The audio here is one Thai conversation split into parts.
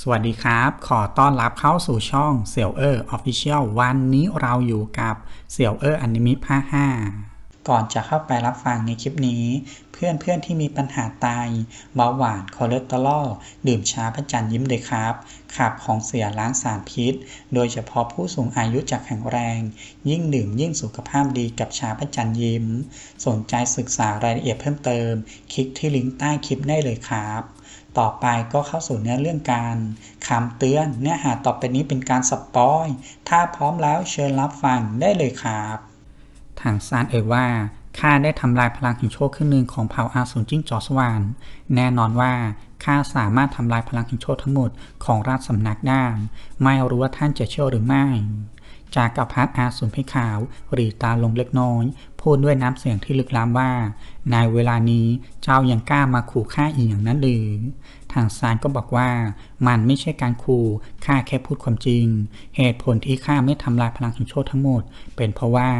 สวัสดีครับ ขอต้อนรับเข้าสู่ช่องเสี่ยวเออร์ออฟฟิเชียลวันนี้เราอยู่กับเสี่ยวเออร์อนิมิภาค5ก่อนจะเข้าไปรับฟังในคลิปนี้ เพื่อนเพื่อนที่มีปัญหาไตเบาหวานคอเลสเตอรอลดื่มชาพระจันทร์ยิ้มเลยครับ ขับของเสียล้างสารพิษ โดยเฉพาะผู้สูงอายุจะแข็งแรง ยิ่งดื่มยิ่งสุขภาพดีกับชาพระจันทร์ยิ้ม สนใจศึกษารายละเอียดเพิ่มเติม คลิกที่ลิงก์ใต้คลิปได้เลยครับ ต่อไปก็เข้าสู่เนื้อเรื่องการคำเตือน เนื้อหาต่อไปนี้เป็นการสปอย ถ้าพร้อมแล้วเชิญรับฟังได้เลยครับทางซานเอ่ยว่าข้าได้ทำลายพลังแห่งโชคครึ่งหนึ่งของเผ่าอาสูรจิ้งจอกสวรรค์แน่นอนว่าข้าสามารถทำลายพลังแห่งโชคทั้งหมดของราชสำนักได้ไม่รู้ว่าท่านจะเชื่อหรือไม่ จากกับพัดอาสุนพิขาว หรีตาลงเล็กน้อย พูดด้วยน้ำเสียงที่ลึกล้ำว่าในเวลานี้เจ้ายังกล้ามาขู่ฆ่าอีกอย่างนั้นหรือ ทางซานก็บอกว่า มันไม่ใช่การขู่ข้าแค่พูดความจริง เหตุผลที่ข้าไม่ทำลายพลังแห่งโชคทั้งหมด เป็นเพราะว่า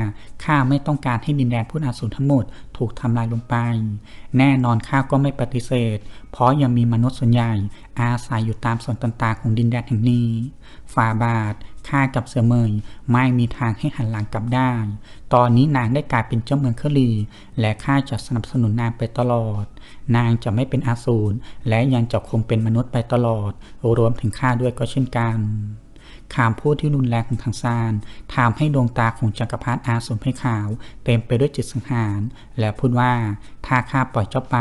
ข้าไม่ต้องการให้ดินแดนพุทธอาสูรทั้งหมด ถูกทำลายลงไป แน่นอนข้าก็ไม่ปฏิเสธ เพราะยังมีมนุษย์ส่วนใหญ่ อาศัยอยู่ตามส่วนต่างๆของดินแดนแห่งนี้ฟาบาทข้ากับเสือเมยไม่มีทางให้หันหลังกลับได้ ตอนนี้นางได้กลายเป็นเจ้าเมืองเคลีและข้าจะสนับสนุนนางไปตลอด นางจะไม่เป็นอาสูรและยังจะคงเป็นมนุษย์ไปตลอด รวมถึงข้าด้วยก็เช่นกันคำพูดที่รุนแรงของทางซานทำให้ดวงตาของจักรพรรดิอาสูรเพขาว เต็มไปด้วยจิตสังหาร และพูดว่าถ้าข้าปล่อยเจ้าไป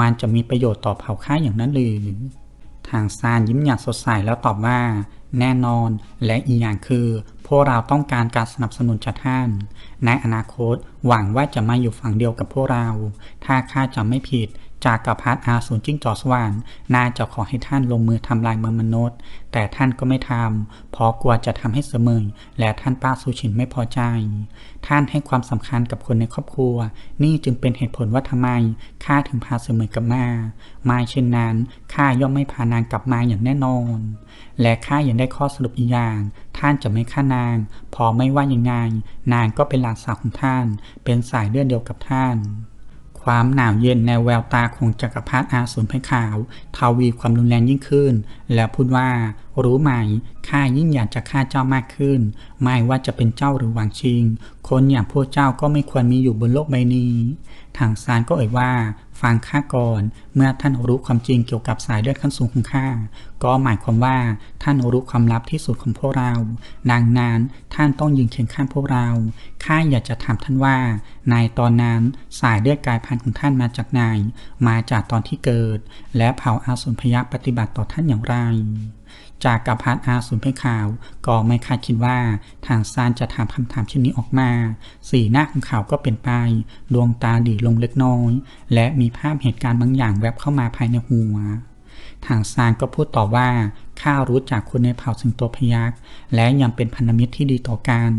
มันจะมีประโยชน์ต่อเผ่าข้าอย่างนั้นหรือทางซานยิ้มอย่างสดใสแล้วตอบว่า แน่นอน และอีกอย่างคือ พวกเราต้องการการสนับสนุนจากท่าน ในอนาคตหวังว่าจะมาอยู่ฝั่งเดียวกับพวกเรา ถ้าข้าจำไม่ผิด จากกับพัดอาสูรจิ้งจอกสวรรค์น่าจะขอให้ท่านลงมือทำลายเมืองมนุษย์ แต่ท่านก็ไม่ทำเพราะกลัวจะทำให้เสมยและท่านป้าซูชินไม่พอใจ ท่านให้ความสำคัญกับคนในครอบครัว นี่จึงเป็นเหตุผลว่าทำไมข้าถึงพาเสมยกลับมาไม่เช่นนั้นข้าย่อมไม่พานางกลับมาอย่างแน่นอน และข้ายังได้ข้อสรุปอีกอย่าง ท่านจะไม่ฆ่านาง พอไม่ว่ายังไง นางก็เป็นหลานสาวของท่าน เป็นสายเลือดเดียวกับท่าน ความหนาวเย็นในแววตาของจักรพรรดิอาสูรเพขาวทวีความรุนแรงยิ่งขึ้น และพูดว่า รู้ไหมข้ายิ่งอยากจะฆ่าเจ้ามากขึ้น ไม่ว่าจะเป็นเจ้าหรือหวังชิง คนอย่างพวกเจ้าก็ไม่ควรมีอยู่บนโลกใบนี้ ทางซานก็เอ่ยว่า ฟังข้าก่อน เมื่อท่านรู้ความจริงเกี่ยวกับสายเลือดขั้นสูงของข้า ก็หมายความว่าท่านรู้ความลับที่สุดของพวกเรา ดังนั้นท่านต้องยืนเคียงข้างพวกเรา ข้าอยากจะถามท่านว่า ในตอนนั้นสายเลือดกายพันธุ์ของท่านมาจากไหน มาจากตอนที่เกิด และเผ่าอาสุนพยักปฏิบัติต่อท่านอย่างไร จากกับพัดอาสูรเพขาว ก็ไม่คาดคิดว่าทางซานจะถามคำถามเช่นนี้ออกมา สีหน้าของเขาก็เป็นไป ดวงตาดีลงเล็กน้อย และมีภาพเหตุการณ์บางอย่างแวบเข้ามาภายในหัว ทางซานก็พูดต่อว่าข้ารู้จักคนในเผ่าสิงโตพยักษ์และยังเป็นพันธมิตรที่ดีต่อกัน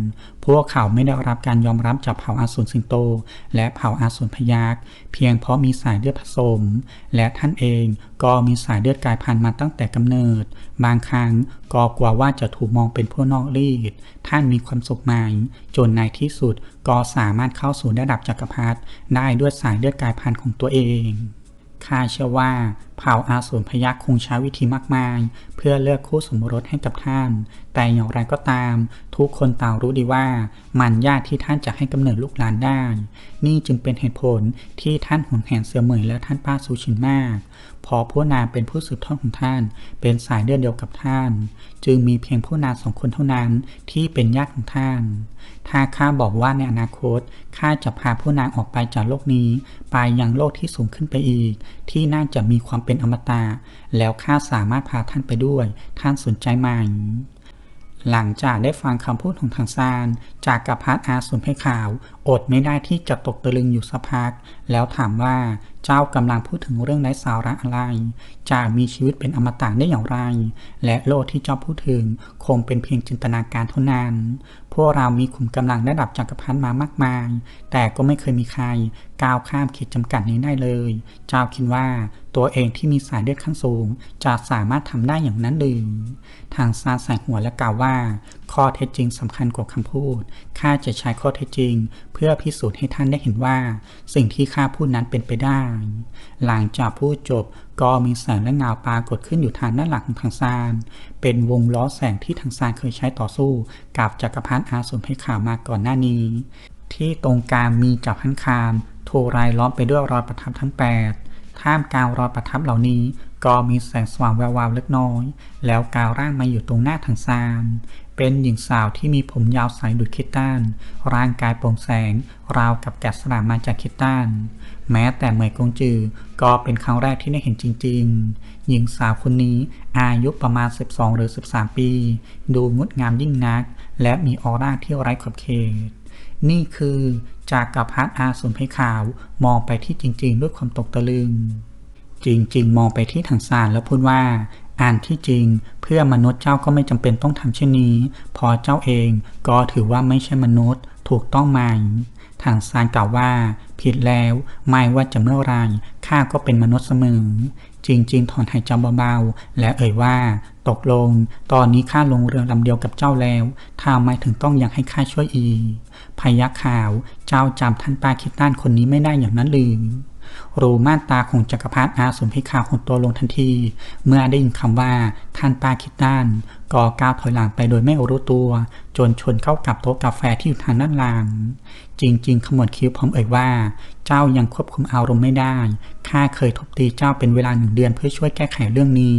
พวกเขาไม่ได้รับการยอมรับจากเผ่าอาสูรสิงโต และเผ่าอาสูรพยักษ์เพียงเพราะมีสายเลือดผสม และท่านเองก็มีสายเลือดกลายพันธุ์มาตั้งแต่กำเนิด บางครั้งก็กลัวว่าจะถูกมองเป็นผู้นอกรีดท่านมีความสุขไหมจนในที่สุดก็สามารถเข้าสู่ระดับจักรพรรดิได้ด้วยสายเลือดกลายพันธุ์ของตัวเองข้าเชื่อว่าเผ่าอาสูรพยักคงใช้วิธีมากมาย เพื่อเลือกคู่สมรสให้กับท่าน แต่อย่างไรก็ตาม ทุกคนต่างรู้ดีว่ามันยากที่ท่านจะให้กำเนิดลูกหลานได้ นี่จึงเป็นเหตุผลที่ท่านหวงแหนเสือเหมยและท่านป้าซูชินมากเพอผู้นางเป็นผู้สืบทอดของท่าน เป็นสายเลือดเดียวกับท่าน จึงมีเพียงผู้นางสองคนเท่านั้นที่เป็นญาติของท่าน ถ้าข้าบอกว่าในอนาคตข้าจะพาผู้นางออกไปจากโลกนี้ ไปยังโลกที่สูงขึ้นไปอีก ที่น่าจะมีความเป็นอมตะแล้วข้าสามารถพาท่านไปด้วย ท่านสนใจไหมหลังจากได้ฟังคำพูดของทางซาน จากกับพัดอาสูรเพขาว อดไม่ได้ที่จะตกตะลึงอยู่สักพัก แล้วถามว่าเจ้ากำลังพูดถึงเรื่องไร้สาระอะไร จะมีชีวิตเป็นอมตะได้อย่างไร และโลกที่เจ้าพูดถึงคงเป็นเพียงจินตนาการเท่านั้น พวกเรามีขุมกำลังระดับจักรพรรดิมามากมาย แต่ก็ไม่เคยมีใครก้าวข้ามขีดจำกัดนี้ได้เลย เจ้าคิดว่าตัวเองที่มีสายเลือดขั้นสูง จะสามารถทำได้อย่างนั้นหรือทางซาใส่หัวและกล่าวว่าข้อเท็จจริงสำคัญกว่าคำพูด ข้าจะใช้ข้อเท็จจริง เพื่อพิสูจน์ให้ท่านได้เห็นว่า สิ่งที่ข้าพูดนั้นเป็นไปได้ หลังจากพูดจบก็มีแสงและเงาปรากฏขึ้นอยู่ทางด้านหลังของทางซาน เป็นวงล้อแสงที่ทางซานเคยใช้ต่อสู้ กับจักรพรรดิอาสูรเพชรขาวมาก่อนหน้านี้ ที่ตรงกลางมีจับพันคามโทรายล้อมไปด้วยรอยประทับทั้ง 8 ท่ามกลางรอยประทับเหล่านี้ก็มีแสงสว่างแวววาวเล็กน้อย แล้วกาวร่างมาอยู่ตรงหน้าทางซาน เป็นหญิงสาวที่มีผมยาวใสดุจคิดตันร่างกายโปร่งแสง ราวกับแกะสลักมาจากคิดตันแม้แต่เหมยกงจือ ก็เป็นครั้งแรกที่ได้เห็นจริง ๆ หญิงสาวคนนี้อายุประมาณ 12 หรือ 13 ปี ดูงดงามยิ่งนัก และมีออร่าที่ไร้ขอบเขต นี่คือจากกับพัดอาสุนเพขาวมองไปที่จริง ๆ ด้วยความตกตะลึงจริง ๆ มองไปที่ทางซานแล้วพูดว่า อ่านที่จริงเพื่อมนุษย์เจ้าก็ไม่จำเป็นต้องทำเช่นนี้ พอเจ้าเองก็ถือว่าไม่ใช่มนุษย์ถูกต้องไหมทางซานกล่าวว่า ผิดแล้วไม่ว่าจะเมื่อไรข้าก็เป็นมนุษย์เสมอ จริง ๆ ถอนหายใจเบาๆ และเอ่ยว่า ตกลง ตอนนี้ข้าลงเรือลำเดียวกับเจ้าแล้วทำไมถึงต้องอยังให้ข้าช่วยอีพยักขาว เจ้าจำท่านปาคิดต้านคนนี้ไม่ได้อย่างนั้นหรือ รูม่านตาของจักรพรรดิอาสุนพิขาวหดตัวลงทันที เมื่อได้ยินคำว่าท่านปาคิดต้านก็ก้าวถอยหลังไปโดยไม่รู้ตัว จนชนเข้ากับโต๊ะกาแฟที่อยู่ทางด้านหลัง จริง ๆ ขมวดคิ้วพร้อมเอ่ยว่า เจ้ายังควบคุมอารมณ์ไม่ได้ ข้าเคยทบตีเจ้าเป็นเวลาหนึ่งเดือนเพื่อช่วยแก้ไขเรื่องนี้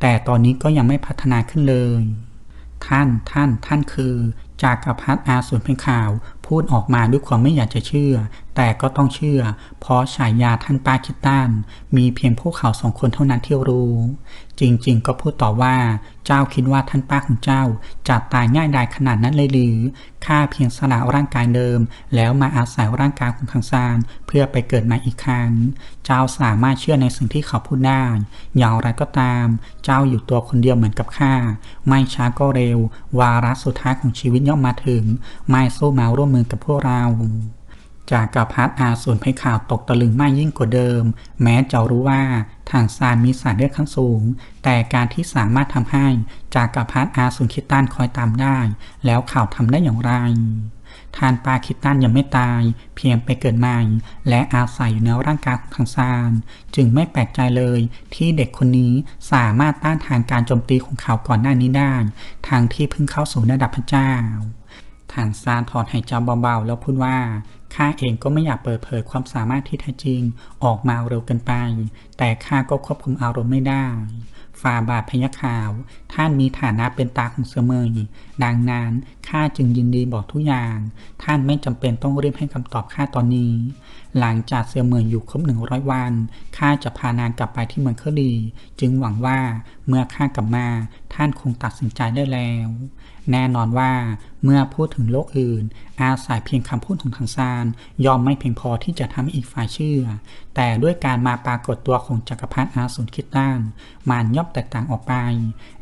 แต่ตอนนี้ก็ยังไม่พัฒนาขึ้นเลย ท่านท่านท่านคือจากกรพัฒอาสูรเป็นข่าว พูดออกมาด้วยความไม่อยากจะเชื่อ แต่ก็ต้องเชื่อ เพราะฉายาท่านปาคิดตันมีเพียงพวกเขาสองคนเท่านั้นที่รู้ จริงๆ ก็พูดต่อว่า เจ้าคิดว่าท่านป้าของเจ้าจะตายง่ายดายขนาดนั้นเลยหรือข้าเพียงสละร่างกายเดิม แล้วมาอาศัยร่างกายของทางซานเพื่อไปเกิดใหม่อีกครั้งเจ้าสามารถเชื่อในสิ่งที่เขาพูดได้อย่างไรก็ตาม เจ้าอยู่ตัวคนเดียวเหมือนกับข้าไม่ช้าก็เร็ว วาระสุดท้ายของชีวิตย่อมมาถึง ไม่สู้มาร่วมมือกับพวกเรา จากกับพัดอาส่วนไพ่ข่าวตกตะลึงมากยิ่งกว่าเดิม แม้จะรู้ว่าทางซานมีสายเลือดขั้นสูง แต่การที่สามารถทำให้จากกับพัดอาสุนคิดตันคอยตามได้ แล้วข่าวทำได้อย่างไรทานปลาคิดตันยังไม่ตาย เพียงไปเกิดใหม่ และอาศัยอยู่ในร่างกายของทางซาน จึงไม่แปลกใจเลยที่เด็กคนนี้สามารถต้านทานการโจมตีของเขาก่อนหน้านี้ได้ ทางที่เพิ่งเข้าสู่ระดับพระเจ้าทางซานถอนหายใจเบาๆแล้วพูดว่า ข้าเองก็ไม่อยากเปิดเผยความสามารถที่แท้จริงออกมาเร็วเกินไป แต่ข้าก็ควบคุมอารมณ์ไม่ได้ฝ่าบาทพยัคขาว ท่านมีฐานะเป็นตาของเสมอดังนั้นข้าจึงยินดีบอกทุกอย่าง ท่านไม่จำเป็นต้องรีบให้คำตอบข้าตอนนี้ หลังจากเสือเมืองอยู่ครบหนึ่งร้อยวันข้าจะพานางกลับไปที่เมืองเคอรีจึงหวังว่าเมื่อข้ากลับมา ท่านคงตัดสินใจได้แล้ว แน่นอนว่าเมื่อพูดถึงโลกอื่น อาศัยเพียงคำพูดของทางซานยอมไม่เพียงพอที่จะทำให้อีกฝ่ายเชื่อ แต่ด้วยการมาปรากฏตัวของจักรพรรดิอาสุนคิดต้านมันย่อมแตกต่างออกไป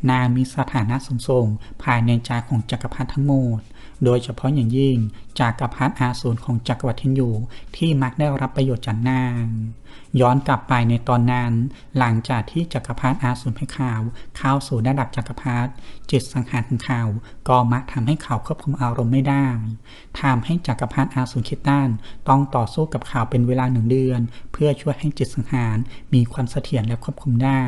นางมีสถานะสูงส่งภายในใจของจักรพรรดิทั้งหมด โดยเฉพาะอย่างยิ่งจากกัรพรรดิอาสูรของจักรวรรดิทินอยู่ที่มักได้รับประโยชน์จากนาง ย้อนกลับไปในตอนนั้น หลังจากที่จักรพรรดิอาสูรเพขาวเข้าสู่ระดับจักรพรรดิจิตสังหารของเขาก็มักทำให้เขาควบคุมอารมณ์ไม่ได้ทำให้จักรพรรดิอาสูรคิดต้านต้องต่อสู้กับเขาวเป็นเวลาหนึ่งเดือน เพื่อช่วยให้จิตสังหารมีความเสถียรและควบคุมได้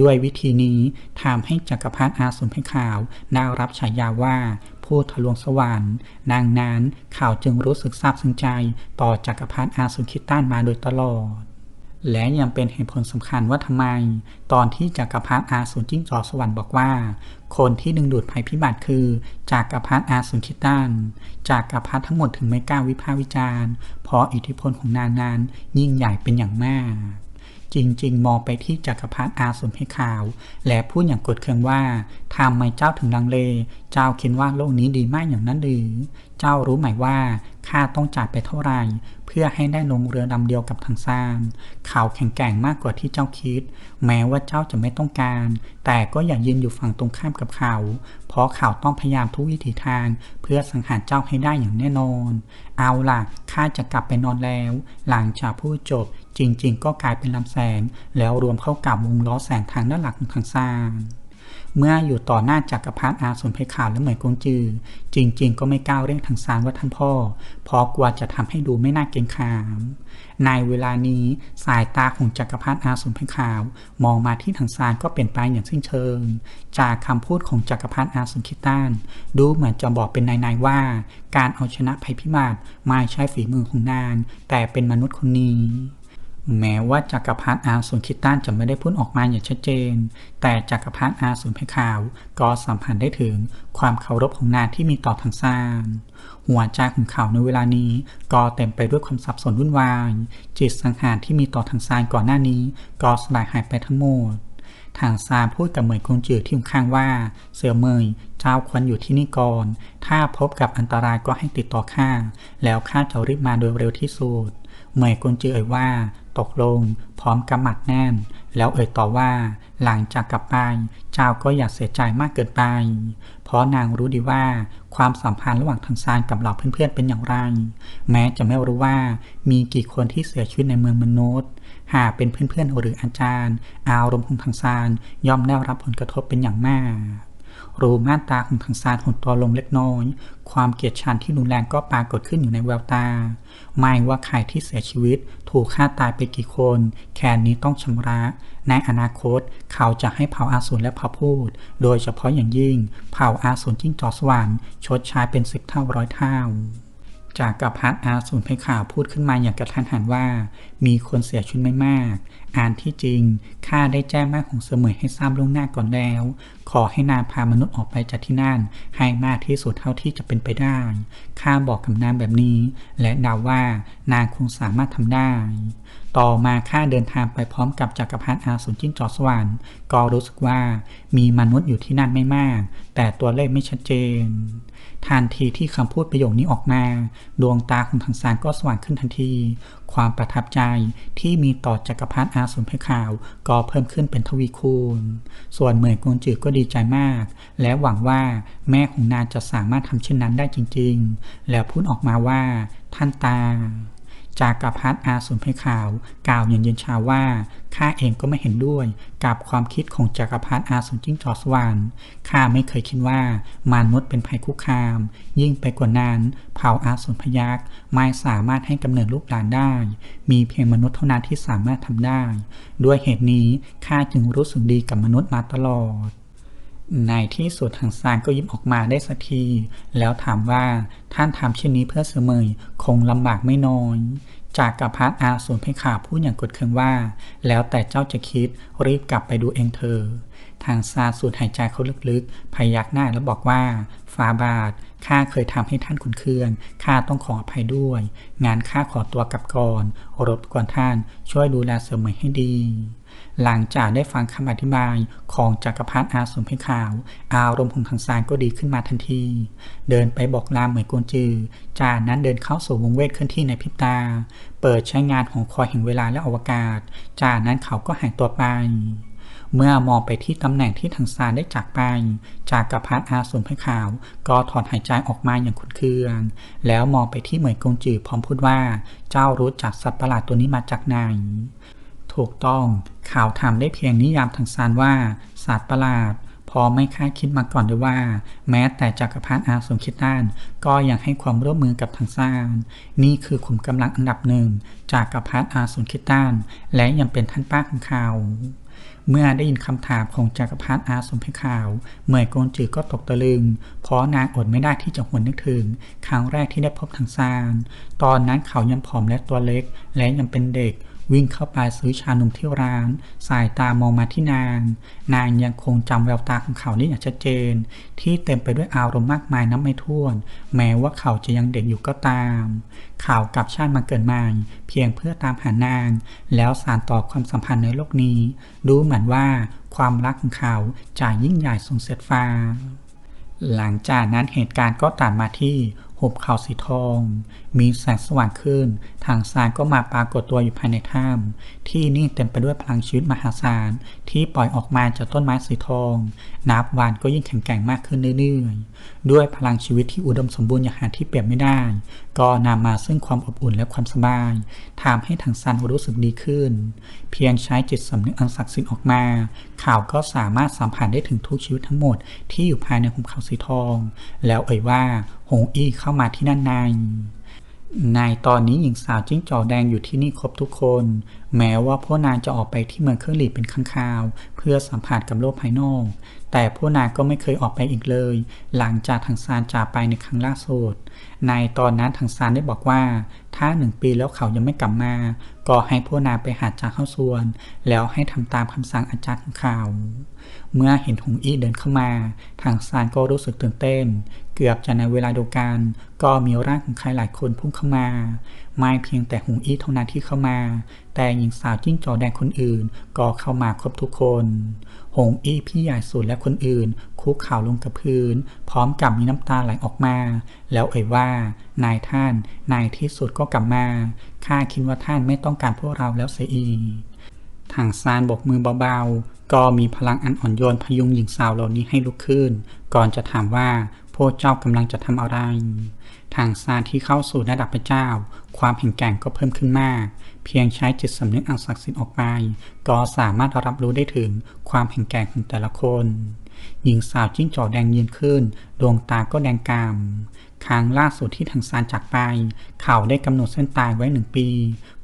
ด้วยวิธีนี้ทำให้จักรพรรดิอาสูรเพขาวได้รับฉายาว่าผู้ทะลวงสวรรค์ดังนั้นข่าวจึงรู้สึกซาบซึ้งใจ ต่อจักรพรรดิอาสุคิตันมาโดยตลอด และยังเป็นเหตุผลสำคัญว่าทำไม ตอนที่จักรพรรดิอาสุนจิ้งจอกสวรรค์บอกว่า คนที่ดึงดูดภัยพิบัติคือจักรพรรดิอาสุนคิตันจักรพรรดิทั้งหมดถึงไม่กล้าวิพากษ์วิจารณ์เพราะอิทธิพลของนางนั้นยิ่งใหญ่เป็นอย่างมาก จริงๆ มองไปที่จักรพรรดิอาสุนให้ข่าว และพูดอย่างกดเคืองว่าทำไมเจ้าถึงลังเล เจ้าคิดว่าโลกนี้ดีมากอย่างนั้นหรือ เจ้ารู้ไหมว่าข้าต้องจ่ายไปเท่าไหร่ เพื่อให้ได้ลงเรือลำเดียวกับทางซานเขาแข็งแกร่งมากกว่าที่เจ้าคิด แม้ว่าเจ้าจะไม่ต้องการ แต่ก็อย่ายืนอยู่ฝั่งตรงข้ามกับเขา เพราะเขาต้องพยายามทุกวิถีทาง เพื่อสังหารเจ้าให้ได้อย่างแน่นอน เอาล่ะข้าจะกลับไปนอนแล้ว หลังจากพูดจบจริง ๆ ก็กลายเป็นลำแสง แล้วรวมเข้ากับวงล้อแสงทางด้านหลังของทางซาน เมื่ออยู่ต่อหน้าจักรพรรดิอาสนเพขาวและเหมยกงจือ จริง ๆ ก็ไม่กล้าเร่งทางซานว่าท่านพ่อเพราะกลัวจะทำให้ดูไม่น่าเกรงขาม ในเวลานี้สายตาของจักรพรรดิอาสนเพขาว มองมาที่ทางซานก็เปลี่ยนไปอย่างสิ้นเชิง จากคำพูดของจักรพรรดิอาสนคิตันดูเหมือนจะบอกเป็นนายๆว่า การเอาชนะภัยพิบัติไม่ใช่ฝีมือของนางแต่เป็นมนุษย์คนนี้ แม้ว่าจักรพรรดิอาสูรคิดตันจะไม่ได้พูดออกมาอย่างชัดเจน แต่จักรพรรดิอาสูรเพขาวก็สัมผัสได้ถึงความเคารพของนางที่มีต่อทางซานหัวใจของเขาในเวลานี้ก็เต็มไปด้วยความสับสนวุ่นวาย จิตสังหารที่มีต่อทางซานก่อนหน้านี้ ก็สลายหายไปทั้งหมด ทางซานพูดกับเหมยกงจือที่อยู่ข้างว่า เสือเมยเจ้าควรอยู่ที่นี่ก่อน ถ้าพบกับอันตรายก็ให้ติดต่อข้าแล้วข้าจะรีบมาโดยเร็วที่สุด เมยกงจือเอ่ยว่า ตกลง พร้อมกำหมัดแน่น แล้วเอ่ยต่อว่า หลังจากกลับไป เจ้าก็อย่าเสียใจมากเกินไป เพราะนางรู้ดีว่า ความสัมพันธ์ระหว่างทางซานกับเหล่าเพื่อนๆเป็นอย่างไร แม้จะไม่รู้ว่า มีกี่คนที่เสียชีวิตในเมืองมนุษย์ หากเป็นเพื่อนๆหรืออาจารย์ อารมณ์ของทางซานย่อมได้รับผลกระทบเป็นอย่างมาก รูม่านตาของทางซานหดตัวลงเล็กน้อย ความเกลียดชังที่รุนแรงก็ปรากฏขึ้นอยู่ในแววตา ไม่ว่าใครที่เสียชีวิตถูกฆ่าตายไปกี่คน แค่นี้ต้องชำระ ในอนาคตเขาจะให้เผ่าอาสูรและเผ่าพูด โดยเฉพาะอย่างยิ่ง เผ่าอาสูรจิ้งจอกสวรรค์ชดใช้เป็นสิบเท่าร้อยเท่าจากกับพัดอาสูรเพข่าวพูดขึ้นมาอย่างกระทันหันว่า มีคนเสียชีวิตไม่มาก อ่านที่จริง ข้าได้แจ้งแม่ของเสมยให้ทราบล่วงหน้าก่อนแล้ว ขอให้นางพามนุษย์ออกไปจากที่นั่น ให้มากที่สุดเท่าที่จะเป็นไปได้ ข้าบอกกับนางแบบนี้ และเดาว่านางคงสามารถทำได้ ต่อมาข้าเดินทางไปพร้อมกับจักรพรรดิอาสูรจิ้งจอกสวรรค์ก็รู้สึกว่ามีมนุษย์อยู่ที่นั่นไม่มาก แต่ตัวเลขไม่ชัดเจนทันทีที่คำพูดประโยคนี้ออกมา ดวงตาของทางซานก็สว่างขึ้นทันที ความประทับใจที่มีต่อจักรพรรดิอาสมเพขาว ก็เพิ่มขึ้นเป็นทวีคูณ ส่วนเหมยกงจือก็ดีใจมาก และหวังว่าแม่ของนางจะสามารถทำเช่นนั้นได้จริง ๆ แล้วพูดออกมาว่าท่านตา จากกรพรรดิอาสูรเพขาว กล่าวอย่างเย็นชาว่าข้าเองก็ไม่เห็นด้วยกับความคิดของจักรพรรดิอาสูรจิ้งจอกสวรรค์ข้าไม่เคยคิดว่ามนุษย์เป็นภัยคุกคาม ยิ่งไปกว่านั้นเผ่าอาสูรพยักษ์ไม่สามารถให้กำเนิดลูกหลานได้ มีเพียงมนุษย์เท่านั้นที่สามารถทำได้ ด้วยเหตุนี้ข้าจึงรู้สึกดีกับมนุษย์มาตลอด ในที่สุดทางซานก็ยิ้มออกมาได้สักที แล้วถามว่าท่านทำเช่นนี้เพื่อเสมยคงลำบากไม่น้อย จากกับพัดอาสูรเพขาพูดอย่างกดเคืองว่า แล้วแต่เจ้าจะคิดรีบกลับไปดูเองเธอ ทางซาสูดหายใจเขาลึกๆพยักหน้าแล้วบอกว่าฟาบาทข้าเคยทำให้ท่านขุนเคืองข้าต้องขออภัยด้วย งานข้าขอตัวกลับก่อนรบกวนท่านช่วยดูแลเสมยให้ดี หลังจากได้ฟังคำอธิบายของจักรพรรดิอาสมเพขาว อารมณ์ของทางซานก็ดีขึ้นมาทันที เดินไปบอกลาเหมยกวนจือ จากนั้นเดินเข้าสู่วงเวทเคลื่อนที่ในพริบตา เปิดใช้งานของคอยแห่งเวลาและอวกาศ จากนั้นเขาก็หายตัวไป เมื่อมองไปที่ตำแหน่งที่ทางซานได้จากไป จากกระพัดอาสมพขาว ก็ถอนหายใจออกมาอย่างขุนเคือง แล้วมองไปที่เหมยกงจือพร้อมพูดว่า เจ้ารู้จักสัตว์ประหลาดตัวนี้มาจากไหน ถูกต้อง ข่าวทำได้เพียงนิยามทางซานว่าศาสตว์ประหลาด พอไม่คาดคิดมาก่อนด้วยว่า แม้แต่จักรพรรดิอาสมคิดตันก็ยังให้ความร่วมมือกับทางซานนี่คือขุมกำลังอันดับหนึ่งจากกัรพรรดิอาสมคิดตันและยังเป็นท่านป้าของเขาเมื่อได้ยินคำถามของจักรพรรดิอาสมเพขาวเหมยโกนจือก็ตกตะลึง เพราะนางอดไม่ได้ที่จะหวนนึกถึง ครั้งแรกที่ได้พบทางซาน ตอนนั้นเขายังผอมและตัวเล็ก และยังเป็นเด็ก วิ่งเข้าไปซื้อชานมที่ร้าน สายตามองมาที่นาง นางยังคงจำแววตาของเขาได้อย่างชัดเจน ที่เต็มไปด้วยอารมณ์มากมายนับไม่ถ้วน แม้ว่าเขาจะยังเด็กอยู่ก็ตามเขาวกลับชาติมาเกิดใหม่เพียงเพื่อตามหานาง แล้วสานต่อความสัมพันธ์ในโลกนี้ ดูเหมือนว่าความรักของเขาจะยิ่งใหญ่สูงเสียดฟ้าหลังจากนั้นเหตุการณ์ก็ตัดมาที่ หุบเขาสีทอง มีแสงสว่างขึ้น ทางซานก็มาปรากฏตัวอยู่ภายในถ้ำที่นี่เต็มไปด้วยพลังชีวิตมหาศาลที่ปล่อยออกมาจากต้นไม้สีทอง นับวันก็ยิ่งแข็งแกร่งมากขึ้นเรื่อยๆ ด้วยพลังชีวิตที่อุดมสมบูรณ์อย่างหาที่เปรียบไม่ได้ก็นำมาซึ่งความอบอุ่นและความสบายทำให้ทางซานรู้สึกดีขึ้น เพียงใช้จิตสำนึกอันศักดิ์สิทธิ์ออกมา ข่าวก็สามารถสัมผัสได้ถึงทุกชีวิตทั้งหมดที่อยู่ภายในหุบเขาสีทอง แล้วเอ่ยว่าหงอี้เข้ามาที่นั่นในในตอนนี้หญิงสาวจิ้งจอกแดงอยู่ที่นี่ครบทุกคน แม้ว่าพวกนางจะออกไปที่เมืองเครื่องหลีเป็นครั้งคราว เพื่อสัมผัสกับโลกภายนอก แต่พวกนางก็ไม่เคยออกไปอีกเลย หลังจากทางซานจากไปในครั้งล่าสุด ในตอนนั้นทางซานได้บอกว่า ถ้าหนึ่งปีแล้วเขายังไม่กลับมา ก็ให้พวกนางไปหาจาเข้าส่วน แล้วให้ทำตามคำสั่งอาจารย์ของเขาเมื่อเห็นหงอี้เดินเข้ามา ทางซานก็รู้สึกตื่นเต้น เกือบจะในเวลาเดียวกัน ก็มีร่างของใครหลายคนพุ่งเข้ามา ไม่เพียงแต่หงอี้เท่านั้นที่เข้ามา แต่หญิงสาวจิ้งจอกแดงคนอื่น ก็เข้ามาครบทุกคน หงอี้พี่ใหญ่สุดและคนอื่น คุกเข่าลงกับพื้น พร้อมกับมีน้ำตาไหลออกมา แล้วเอ่ยว่านายท่านนายที่สุดก็กลับมาข้าคิดว่าท่านไม่ต้องการพวกเราแล้วเสียอีกทางซานบกมือเบาๆ ก็มีพลังอันอ่อนโยนพยุงหญิงสาวเหล่านี้ให้ลุกขึ้น ก่อนจะถามว่าพวกเจ้ากำลังจะทำอะไร ทางซานที่เข้าสู่ระดับพระเจ้า ความแข็งแกร่งก็เพิ่มขึ้นมาก เพียงใช้จิตสำนึกอันศักดิ์สิทธิ์ออกไป ก็สามารถรับรู้ได้ถึงความแข็งแกร่งของแต่ละคน หญิงสาวจิ้งจอกแดงยืนขึ้น ดวงตาก็แดงกำ ครั้งล่าสุดที่ทางซานจากไป เขาได้กำหนดเส้นตายไว้หนึ่งปี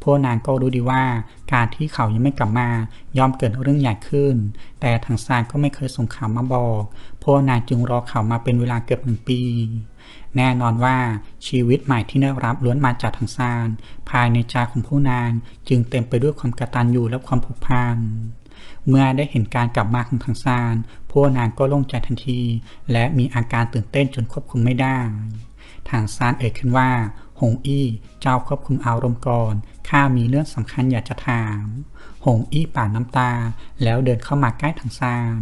พวกนางก็รู้ดีว่า การที่เขายังไม่กลับมา ย่อมเกิดเรื่องใหญ่ขึ้น แต่ทางซานก็ไม่เคยส่งข่าวมาบอก พวกนางจึงรอเขามาเป็นเวลาเกือบหนึ่งปี แน่นอนว่าชีวิตใหม่ที่ได้รับล้วนมาจากทางซาน ภายในใจของผู้นางจึงเต็มไปด้วยความกตัญญูและความผูกพันเมื่อได้เห็นการกลับมาของทางซาน พวกนางก็โล่งใจทันที และมีอาการตื่นเต้นจนควบคุมไม่ได้ ทางซานเอ่ยขึ้นว่า หงอี้เจ้าควบคุมอารมณ์ก่อนข้ามีเรื่องสำคัญอยากจะถาม หงอี้ป่านน้ำตา แล้วเดินเข้ามาใกล้ทางซาน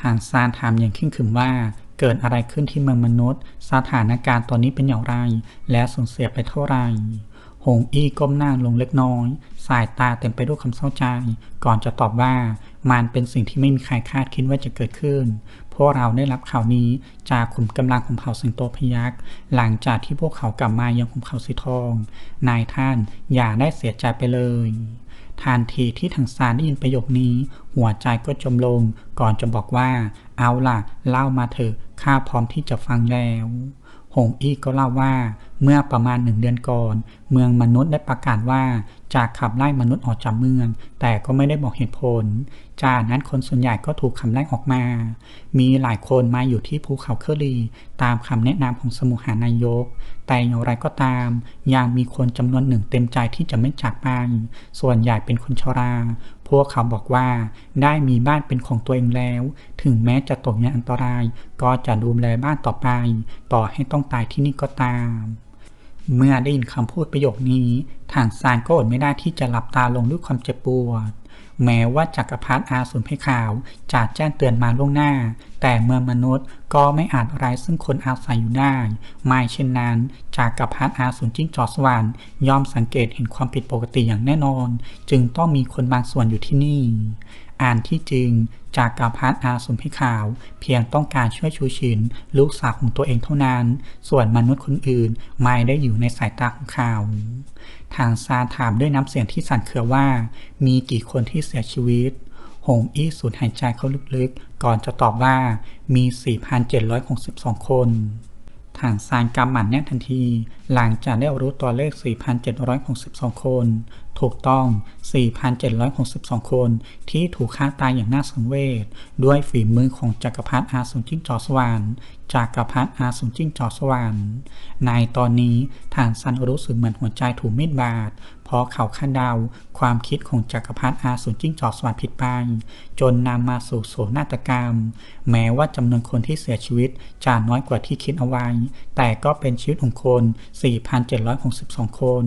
ทางซานถามอย่างขึ้นขึมว่า เกิดอะไรขึ้นที่เมืองมนุษย์ สถานการณ์ตอนนี้เป็นอย่างไร และสูญเสียไปเท่าไหร่หงอี้ก้มหน้าลงเล็กน้อย สายตาเต็มไปด้วยความเศร้าใจ ก่อนจะตอบว่า มันเป็นสิ่งที่ไม่มีใครคาดคิดว่าจะเกิดขึ้น พวกเราได้รับข่าวนี้จากขุมกำลังของเผ่าสิงโตพยักษ์หลังจากที่พวกเขากลับมายังขุมเขาสีทอง นายท่านอย่าได้เสียใจไปเลยทันทีที่ทางซานได้ยินประโยคนี้ หัวใจก็จมลงก่อนจะบอกว่า เอาล่ะ เล่ามาเถอะข้าพร้อมที่จะฟังแล้ว หงอี้ก็เล่าว่า เมื่อประมาณหนึ่งเดือนก่อน เมืองมนุษย์ได้ประกาศว่าจากขับไล่มนุษย์ออกจากเมือง แต่ก็ไม่ได้บอกเหตุผล จากนั้นคนส่วนใหญ่ก็ถูกขับไล่ออกมา มีหลายคนมาอยู่ที่ภูเขาเคอรีตามคำแนะนำของสมุหานายก แต่อย่างไรก็ตาม ยังมีคนจำนวนหนึ่งเต็มใจที่จะไม่จากไป ส่วนใหญ่เป็นคนชราพวกเขาบอกว่าได้มีบ้านเป็นของตัวเองแล้ว ถึงแม้จะตกในอันตราย ก็จะดูแลบ้านต่อไป ต่อให้ต้องตายที่นี่ก็ตาม เมื่อได้ยินคำพูดประโยคนี้ ทางซานก็อดไม่ได้ที่จะหลับตาลงด้วยความเจ็บปวด แม้ว่าจักรพรรดิอาสูรเพขาวจะแจ้งเตือนมาล่วงหน้า แต่เมื่อมนุษย์ก็ไม่อาจไร้ซึ่งคนอาศัยอยู่ได้ไม่เช่นนั้นจักรพรรดิอาสูรจิ้งจอกสวรรค์ย่อมสังเกตเห็นความผิดปกติอย่างแน่นอน จึงต้องมีคนบางส่วนอยู่ที่นี่ อ่านที่จริง จากกรพรรดิอาสมพิขาว เพียงต้องการช่วยชูชิน ลูกสาวของตัวเองเท่านั้น ส่วนมนุษย์คนอื่นไม่ได้อยู่ในสายตาของเขา ทางซาถามด้วยน้ำเสียงที่สั่นเครือว่า มีกี่คนที่เสียชีวิต หงอี้สูดหายใจเข้าลึกๆ ก่อนจะตอบว่ามี 4,762 คนทางซานกำหมัดแน่ทันที หลังจากได้รู้ตัวเลข 4,762 คน ถูกต้อง 4,762 คน ที่ถูกฆ่าตายอย่างน่าสังเวช ด้วยฝีมือของจักรพรรดิอาสูรจิ้งจอกสวรรค์จักรพรรดิอาสูรจิ้งจอกสวรรค์ในตอนนี้ทางซันรู้สึกเหมือนหัวใจถูกมีดบาด เพราะเขาคาดเดาความคิดของจักรพรรดิอาสูรจิ้งจอกสวรรค์ผิดไป จนนำมาสู่โศนาฏกรรม แม้ว่าจำนวนคนที่เสียชีวิตจะน้อยกว่าที่คิดเอาไว้ แต่ก็เป็นชีวิตของคน 4,762 คน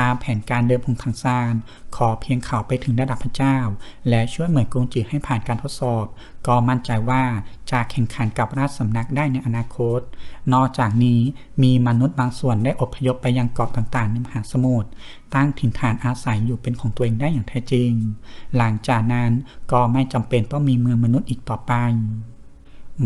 ตามแผนการเดิมของทางซาน ขอเพียงเขาไปถึงระดับพระเจ้า และช่วยเหมือนกงจือให้ผ่านการทดสอบ ก็มั่นใจว่าจะแข่งขันกับราชสำนักได้ในอนาคต นอกจากนี้มีมนุษย์บางส่วนได้อพยพไปยังเกาะต่างๆในมหาสมุทรตั้งถิ่นฐานอาศัยอยู่เป็นของตัวเองได้อย่างแท้จริง หลังจากนั้นก็ไม่จำเป็นต้องมีเมืองมนุษย์อีกต่อไป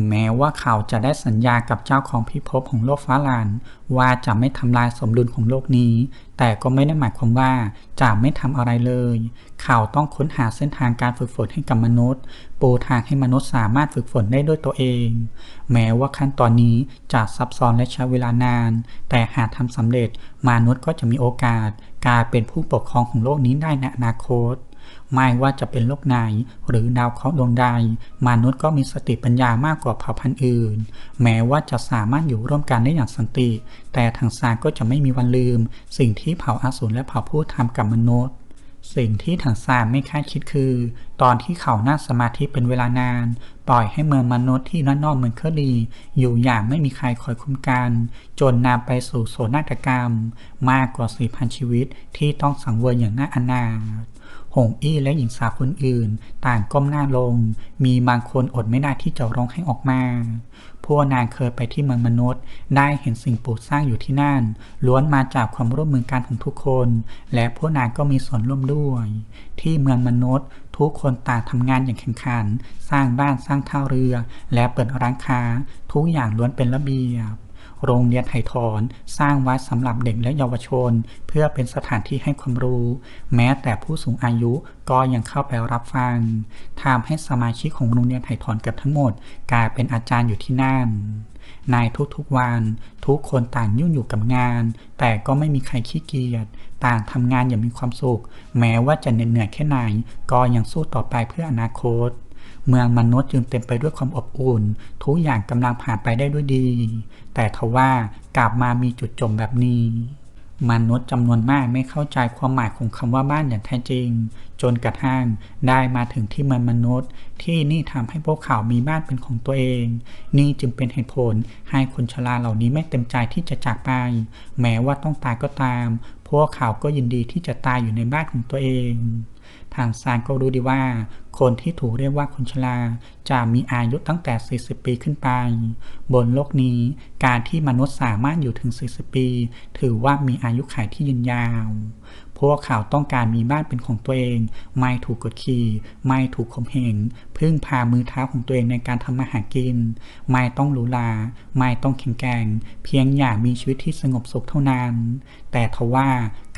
แม้ว่าเขาจะได้สัญญากับเจ้าของพิภพของโลกฟ้าลาน ว่าจะไม่ทำลายสมดุลของโลกนี้ แต่ก็ไม่ได้หมายความว่าจะไม่ทำอะไรเลย เขาต้องค้นหาเส้นทางการฝึกฝนให้กับมนุษย์ ปูทางให้มนุษย์สามารถฝึกฝนได้ด้วยตัวเอง แม้ว่าขั้นตอนนี้จะซับซ้อนและใช้เวลานาน แต่หากทำสำเร็จมนุษย์ก็จะมีโอกาสกลายเป็นผู้ปกครองของโลกนี้ได้ในอนาคต ไม่ว่าจะเป็นโลกไหนหรือดาวเคราะห์ดวงใด มนุษย์ก็มีสติปัญญามากกว่าเผ่าพันธุ์อื่น แม้ว่าจะสามารถอยู่ร่วมกันได้อย่างสันติ แต่ทางซาก็จะไม่มีวันลืม สิ่งที่เผ่าอาสูรและเผ่าพูดทำกับมนุษย์สิ่งที่ทางซานไม่คาดคิดคือ ตอนที่เขานั่งสมาธิเป็นเวลานาน ปล่อยให้เมืองมนุษย์ที่ด้านนอกเมืองเคอรีอยู่อย่างไม่มีใครคอยคุ้มกัน จนนำไปสู่โศนาฏกรรม มากกว่า 4,000 ชีวิตที่ต้องสังเวยอย่างน่าอนาถ หงอี้และหญิงสาวคนอื่น ต่างก้มหน้าลง มีบางคนอดไม่ได้ที่จะร้องให้ออกมา พวกนางเคยไปที่เมืองมนุษย์ ได้เห็นสิ่งปลูกสร้างอยู่ที่นั่น ล้วนมาจากความร่วมมือกันของทุกคน และพวกนางก็มีส่วนร่วมด้วย ที่เมืองมนุษย์ ทุกคนต่างทำงานอย่างแข่งขัน สร้างบ้านสร้างท่าเรือ และเปิดร้านค้า ทุกอย่างล้วนเป็นระเบียบ โรงเรียนไถ่ถอน สร้างไว้สำหรับเด็กและเยาวชน เพื่อเป็นสถานที่ให้ความรู้ แม้แต่ผู้สูงอายุก็ยังเข้าไปรับฟังทำให้สมาชิกของโรงเรียนไถ่ถอนเกือบทั้งหมด กลายเป็นอาจารย์อยู่ที่นั่นในทุกๆวัน ทุกคนต่างยุ่งอยู่กับงาน แต่ก็ไม่มีใครขี้เกียจต่างทำงานอย่างมีความสุข แม้ว่าจะเหนื่อยแค่ไหน ก็ยังสู้ต่อไปเพื่ออนาคต เมืองมนุษย์จึงเต็มไปด้วยความอบอุ่น ทุกอย่างกำลังผ่านไปได้ด้วยดี แต่ทว่ากลับมามีจุดจมแบบนี้ มนุษย์จำนวนมากไม่เข้าใจความหมายของคำว่าบ้านอย่างแท้จริง จนกระทั่งได้มาถึงที่เมืองมนุษย์ ที่นี่ทำให้พวกเขามีบ้านเป็นของตัวเอง นี่จึงเป็นเหตุผลให้คนชราเหล่านี้ไม่เต็มใจที่จะจากไป แม้ว่าต้องตายก็ตาม พวกเขาก็ยินดีที่จะตายอยู่ในบ้านของตัวเอง ทางซานก็รู้ดีว่า คนที่ถูกเรียกว่าคนชราจะมีอายุตั้งแต่ 40 ปีขึ้นไป บนโลกนี้การที่มนุษย์สามารถอยู่ถึง 40 ปี ถือว่ามีอายุขัยที่ยืนยาว พวกเขาต้องการมีบ้านเป็นของตัวเอง ไม่ถูกกดขี่ ไม่ถูกข่มเหง พึ่งพามือเท้าของตัวเองในการทำมาหากิน ไม่ต้องหรูหรา ไม่ต้องแข็งแกร่ง เพียงอยากมีชีวิตที่สงบสุขเท่านั้น แต่ทว่า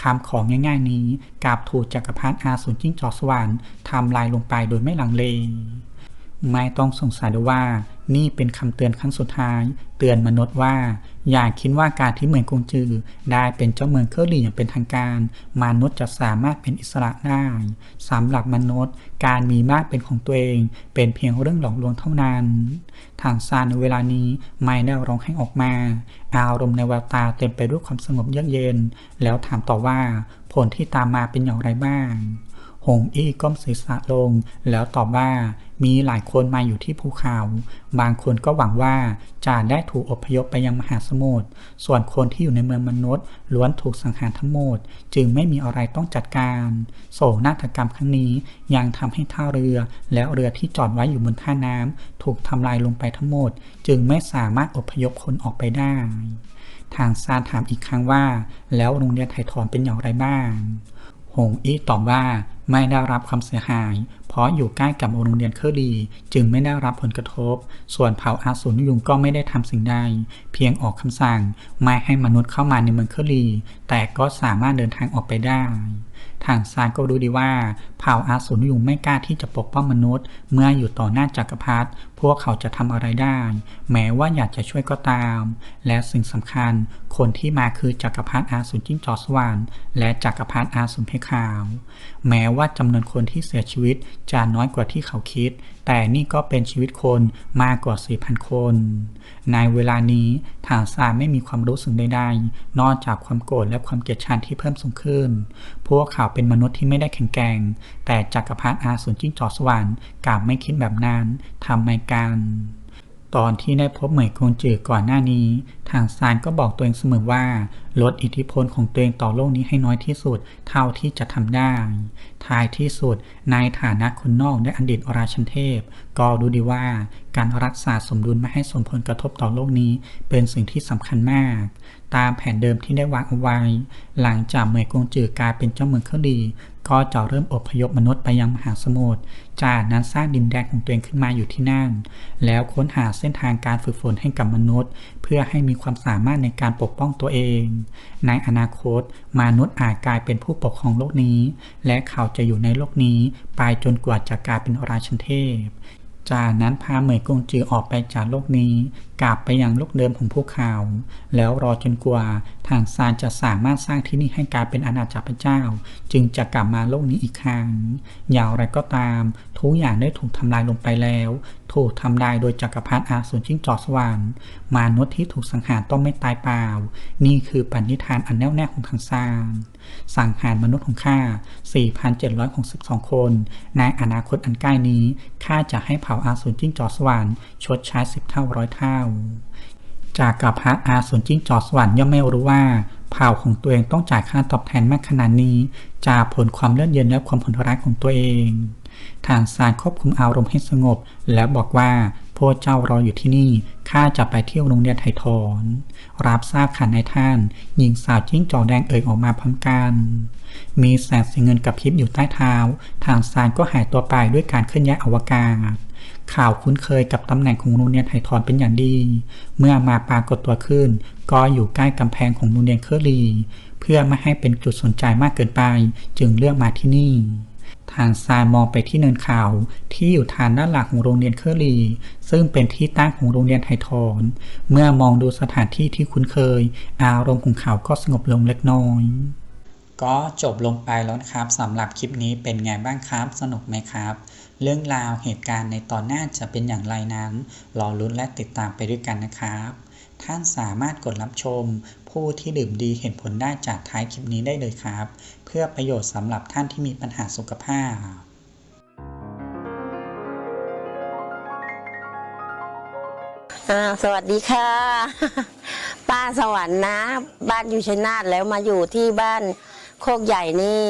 คำของง่ายๆนี้กลับถูกจักรพรรดิอาสูรจิ้งจอกสวรรค์ทำลายลงไปโดยไม่ลังเล ไม่ต้องสงสัยเลยว่า นี่เป็นคำเตือนครั้งสุดท้าย เตือนมนุษย์ว่า อย่าคิดว่าการที่เหมืองกงจือ ได้เป็นเจ้าเมืองเคอรี่อย่างเป็นทางการ มนุษย์จะสามารถเป็นอิสระได้สำหรับมนุษย์ การมีบ้านเป็นของตัวเอง เป็นเพียงเรื่องหลอกลวงเท่านั้น ทางซานในเวลานี้ไม่ได้ร้องให้ออกมา อารมณ์ในแววตาเต็มไปด้วยความสงบเยือกเย็น แล้วถามต่อว่าผลที่ตามมาเป็นอย่างไรบ้าง หงอี้ก้มศีรษะลง แล้วตอบว่ามีหลายคนมาอยู่ที่ภูเขา บางคนก็หวังว่าจะได้ถูกอพยพไปยังมหาสมุทร ส่วนคนที่อยู่ในเมืองมนุษย์ ล้วนถูกสังหารทั้งหมด จึงไม่มีอะไรต้องจัดการ โศกนาฏกรรมครั้งนี้ยังทำให้ท่าเรือ และเรือที่จอดไว้อยู่บนท่าน้ำถูกทำลายลงไปทั้งหมด จึงไม่สามารถอพยพคนออกไปได้ ทางซานถามอีกครั้งว่า แล้วโรงเรียนไถ่ถอนเป็นอย่างไรบ้าง หงอี้ตอบว่าไม่ได้รับความเสียหาย เพราะอยู่ใกล้กับโรงเรียนเคอรี จึงไม่ได้รับผลกระทบ ส่วนเผ่าอาสูรยุงก็ไม่ได้ทำสิ่งใด เพียงออกคำสั่ง ไม่ให้มนุษย์เข้ามาในเมืองเคอรี แต่ก็สามารถเดินทางออกไปได้ ทางซานก็รู้ดีว่าเผ่าอาสูรยุงไม่กล้าที่จะปกป้องมนุษย์ เมื่ออยู่ต่อหน้าจักรพรรดิพวกเขาจะทำอะไรได้ แม้ว่าอยากจะช่วยก็ตาม และสิ่งสำคัญ คนที่มาคือจักรพรรดิอาสูรจิ้งจอกสวรรค์และจักรพรรดิอาสูรเพขาว แม้ว่าจำนวนคนที่เสียชีวิตจะน้อยกว่าที่เขาคิด แต่นี่ก็เป็นชีวิตคนมากกว่า 4,000 คน ในเวลานี้ทางซานไม่มีความรู้สึกใดๆ นอกจากความโกรธและความเกลียดชังที่เพิ่มสูงขึ้น พวกเขาเป็นมนุษย์ที่ไม่ได้แข็งแกร่ง แต่จักรพรรดิอาสูรจิ้งจอกสวรรค์กลับไม่คิดแบบนั้นทำไมกัน ตอนที่ได้พบเหมยกงจือก่อนหน้านี้ ทางซานก็บอกตัวเองเสมอว่า ลดอิทธิพลของตัวเองต่อโลกนี้ให้น้อยที่สุด เท่าที่จะทำได้ ท้ายที่สุดในฐานะคนนอกและอดีตราชันเทพ ก็รู้ดีว่าการรักษาสมดุลไม่ให้ส่งผลกระทบต่อโลกนี้ เป็นสิ่งที่สำคัญมาก ตามแผนเดิมที่ได้วางเอาไว้ หลังจากเหมยกงจือกลายเป็นเจ้าเมืองเครื่องดี ก็จะเริ่มอพยพมนุษย์ไปยังมหาสมุทร จากนั้นสร้างดินแดนของตัวเองขึ้นมาอยู่ที่นั่น แล้วค้นหาเส้นทางการฝึกฝนให้กับมนุษย์ เพื่อให้มีความสามารถในการปกป้องตัวเอง ในอนาคต มนุษย์อาจกลายเป็นผู้ปกครองโลกนี้ และเขาจะอยู่ในโลกนี้ ไปจนกว่าจะกลายเป็นราชันเทพ จากนั้นพาเหมยกงจือออกไปจากโลกนี้ กลับไปยังโลกเดิมของพวกเขา แล้วรอจนกว่าทางซานจะสามารถสร้างที่นี่ให้กลายเป็นอาณาจักรพระเจ้า จึงจะกลับมาโลกนี้อีกครั้งอย่างไรก็ตาม ทุกอย่างได้ถูกทำลายลงไปแล้ว ถูกทำลายโดยจักรพรรดิอาสูรจิ้งจอกสวรรค์มนุษย์ที่ถูกสังหารต้องไม่ตายเปล่า นี่คือปณิธานอันแน่วแน่ของทางซานสังหารมนุษย์ของข้า 4,762 คน ในอนาคตอันใกล้นี้ข้าจะให้เผ่าอาสูรจิ้งจอกสวรรค์ชดใช้สิบเท่าร้อยเท่า จากกับพระอาสูรจิ้งจอกสวรรค์ย่อมไม่รู้ว่าเผ่าของตัวเองต้องจ่ายค่าตอบแทนมากขนาดนี้ จากผลความเลื่อนเย็นและความผลร้ายของตัวเอง ทางซานควบคุมอารมณ์ให้สงบ แล้วบอกว่าพวกเจ้ารออยู่ที่นี่ข้าจะไปเที่ยวโรงเรียนไทยทอน รับทราบขันในท่าน หญิงสาวจิ้งจอกแดงเอ่ยออกมาพร้อมกันมีแสงสีเงินกับพริบอยู่ใต้เท้า ทางซานก็หายตัวไปด้วยการเคลื่อนย้ายอวกาศ ข่าวคุ้นเคยกับตำแหน่งของโรงเรียนไททอนเป็นอย่างดี เมื่อมาปรากฏตัวขึ้น ก็อยู่ใกล้กำแพงของโรงเรียนเคอรี เพื่อไม่ให้เป็นจุดสนใจมากเกินไป จึงเลือกมาที่นี่ ทางซานมองไปที่เนินเขาที่อยู่ทางด้านหลังของโรงเรียนเคอรี ซึ่งเป็นที่ตั้งของโรงเรียนไทยทอนเมื่อมองดูสถานที่ที่คุ้นเคย อารมณ์ของเขาก็สงบลงเล็กน้อยก็จบลงไปแล้วนะครับสำหรับคลิปนี้เป็นไงบ้างครับ สนุกไหมครับ เรื่องราวเหตุการณ์ในตอนหน้าจะเป็นอย่างไรนั้น รอลุ้นและติดตามไปด้วยกันนะครับ ท่านสามารถกดรับชม ผู้ที่ดื่มดีเห็นผลได้จากท้ายคลิปนี้ได้เลยครับ เพื่อประโยชน์สำหรับท่านที่มีปัญหาสุขภาพอ่าสวัสดีค่ะ ป้าสวรรค์นะ บ้านอยู่ชัยนาทแล้วมาอยู่ที่บ้านโคกใหญ่นี่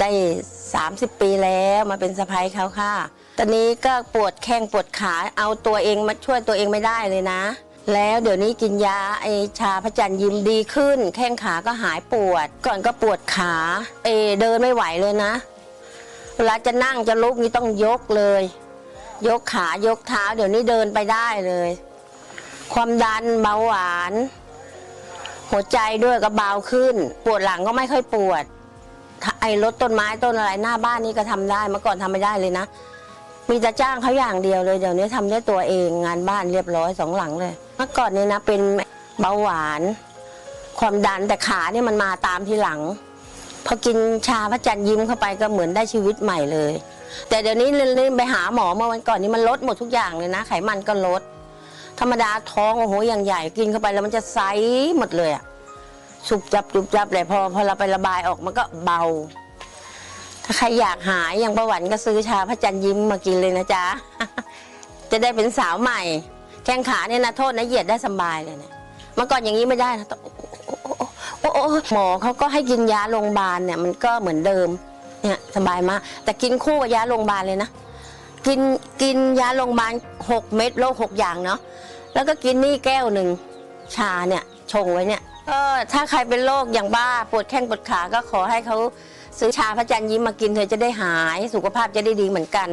ได้ 30 ปีแล้วมาเป็นสะพ้ายเขาค่ะ ตอนนี้ก็ปวดแข้งปวดขาเอาตัวเองมาช่วยตัวเองไม่ได้เลยนะ แล้วเดี๋ยวนี้กินยาไอชาพระจันทร์ยิ้มดีขึ้น แข้งขาก็หายปวด ก่อนก็ปวดขาเอเดินไม่ไหวเลยนะ เวลาจะนั่งจะลุกนี่ต้องยกเลย ยกขายกเท้า เดี๋ยวนี้เดินไปได้เลย ความดันเบาหวาน หัวใจด้วยก็เบาขึ้น ปวดหลังก็ไม่ค่อยปวด ไอ้รถต้นไม้ต้นอะไรหน้าบ้านนี่ก็ทำได้เมื่อก่อนทำไม่ได้เลยนะมีแต่จ้างเขาอย่างเดียวเลยเดี๋ยวนี้ทำได้ตัวเองงานบ้านเรียบร้อยสองหลังเลย มื่อก่อนเนี่ยนะเป็นเบาหวาน ความดันแต่ขาเนี่ยมันมาตามทีหลัง พอกินชาพระจันทร์ยิ้มเข้าไปก็เหมือนได้ชีวิตใหม่เลย แต่เดี๋ยวนี้เล่นไปหาหมอเมื่อวันก่อนนี้มันลดหมดทุกอย่างเลยนะ ไขมันก็ลด ธรรมดาท้องโอ้โหอย่างใหญ่กินเข้าไปแล้วมันจะใสหมดเลยอะสุบจับจุบจับเลยพอพอเราไประบายออกมันก็เบา ถ้าใครอยากหายอย่างประวันก็ซื้อชาพระจันทร์ยิ้มมากินเลยนะจ๊ะจะได้เป็นสาวใหม่ แข้งขาเนี่ยนะโทษนะเหยียดได้สบายเลยเนี่ยเมื่อก่อนอย่างนี้ไม่ได้นะโอ้โอ้โอ้โอ้หมอเขาก็ให้กินยาโรงพยาบาลเนี่ยมันก็เหมือนเดิมเนี่ยสบายมาก แต่กินคู่กับยาโรงพยาบาลเลยนะกินกินยาโรงพยาบาลหกเม็ดโรคหกอย่างเนาะแล้วก็กินนี่แก้วหนึ่งชาเนี่ยชงไว้เนี่ยก็ถ้าใครเป็นโรคอย่างบ้าปวดแข้งปวดขาก็ขอให้เขาซื้อชาพระจันทร์ยิ้มมากินเธอจะได้หายสุขภาพจะได้ดีเหมือนกัน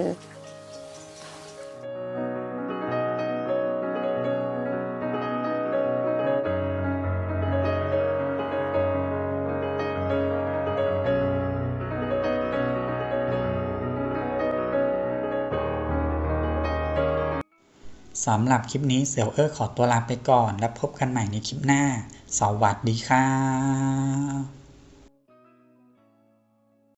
สำหรับคลิปนี้เสี่ยวเออขอตัวลาไปก่อน แล้วพบกันใหม่ในคลิปหน้า สวัสดีครับ